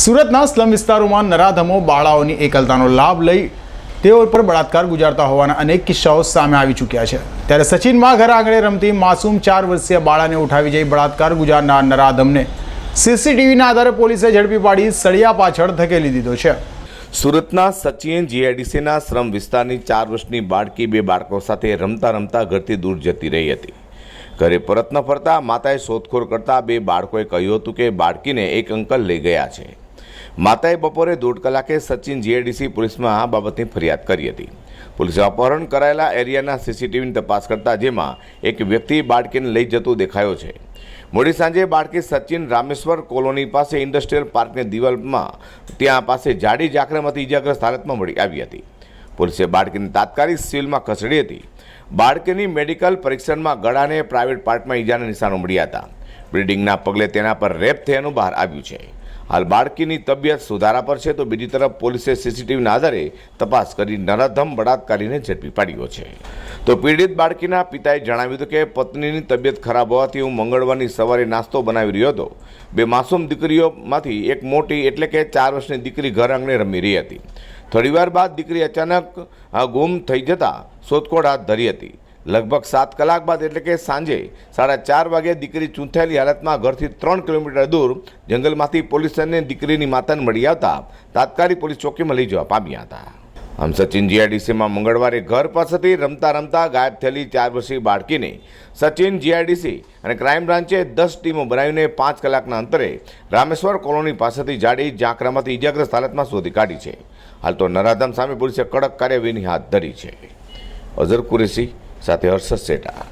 સુરતના સ્લમ વિસ્તારોમાં નરાધમો, બાળાઓની એકલતાનો લાભ લઈ તેઓ પર બળાત્કાર ગુજારતા હોવાના અનેક કિસ્સાઓ સામે આવી ચૂક્યા છે. ત્યારે સચિનમાં ઘર આંગણે રમતી માસૂમ ચાર વર્ષીય બાળાને ઉઠાવી જઈ બળાત્કાર ગુજારનાર નરાધમને સીસીટીવીના આધારે પોલીસે ઝડપી પાડી સળિયા પાછળ ધકેલી દીધો છે. સુરતના સચિન જીઆઈડીસીના શ્રમ વિસ્તારની ચાર વર્ષની બાળકી બે બાળકો સાથે રમતા રમતા ઘરથી દૂર જતી રહી હતી. ઘરે પરત ન ફરતા, માતાએ શોધખોળ કરતા બે બાળકોએ કહ્યું હતું કે બાળકીને એક અંકલ લઈ ગયા છે. માતાએ બપોરે દોઢ કલાકે સચિન જીએડીસી પોલીસમાં આ બાબતની ફરિયાદ કરી હતી. પોલીસે અપહરણ કરાયેલા એરિયાના સીસીટીવીની તપાસ કરતા જેમાં એક વ્યક્તિ બાળકીને લઈ જતું દેખાયો છે. મોડી સાંજે બાળકી સચિન રામેશ્વર કોલોની પાસે ઇન્ડસ્ટ્રીયલ પાર્કની દિવાલમાં ત્યાં પાસે જાડી જાખરેમાંથી ઇજાગ્રસ્ત હાલતમાં મળી આવી હતી. પોલીસે બાળકીને તાત્કાલિક સિવિલમાં ખસેડી હતી. બાળકીની મેડિકલ પરીક્ષણમાં ગળાને પ્રાઇવેટ પાર્ટમાં ઈજાના નિશાનો મળ્યા હતા. બ્લીડિંગના પગલે તેના પર રેપ થયાનું બહાર આવ્યું છે. હાલ બાળકીની તબિયત સુધારા પર છે તો બીજી તરફ પોલીસે સીસીટીવીના આધારે તપાસ કરી નરાધમ બળાત્કારીને ઝડપી પાડ્યો છે. તો પીડિત બાળકીના પિતાએ જણાવ્યું હતું કે પત્નીની તબિયત ખરાબ હોવાથી હું મંગળવારની સવારે નાસ્તો બનાવી રહ્યો હતો. બે માસૂમ દીકરીઓમાંથી એક મોટી એટલે કે ચાર વર્ષની દીકરી ઘર આંગણે રમી રહી હતી. થોડીવાર બાદ દીકરી અચાનક ગુમ થઈ જતાં શોધખોળ હાથ ધરી હતી. લગભગ સાત કલાક બાદ એટલે કે સાંજે સાડા ચાર વાગે દીકરી ચૂંથાયેલી હાલતમાં ઘરથી ત્રણ કિલોમીટર દૂર જંગલમાંથી પોલીસને દીકરીની માતાને મળી આવતા તાત્કાલિક પોલીસ ચોકીમાં લઈ જવા પામ્યા હતા. આમ સચિન જીઆઈડીસીમાં મંગળવારે ઘર પાસેથી રમતા રમતા ગાયબ થયેલી ચાર વર્ષીય બાળકીને સચિન જીઆઈડીસી અને ક્રાઇમ બ્રાન્ચે દસ ટીમો બનાવીને પાંચ કલાકના અંતરે રામેશ્વર કોલોની પાસેથી જાડી ઝાંકરામાંથી ઇજાગ્રસ્ત હાલતમાં શોધી કાઢી છે. હાલ તો નરાધમ સામે પોલીસે કડક કાર્યવાહીની હાથ ધરી છે. અઝર કુરેશી સાથે હર્ષદ સેટા.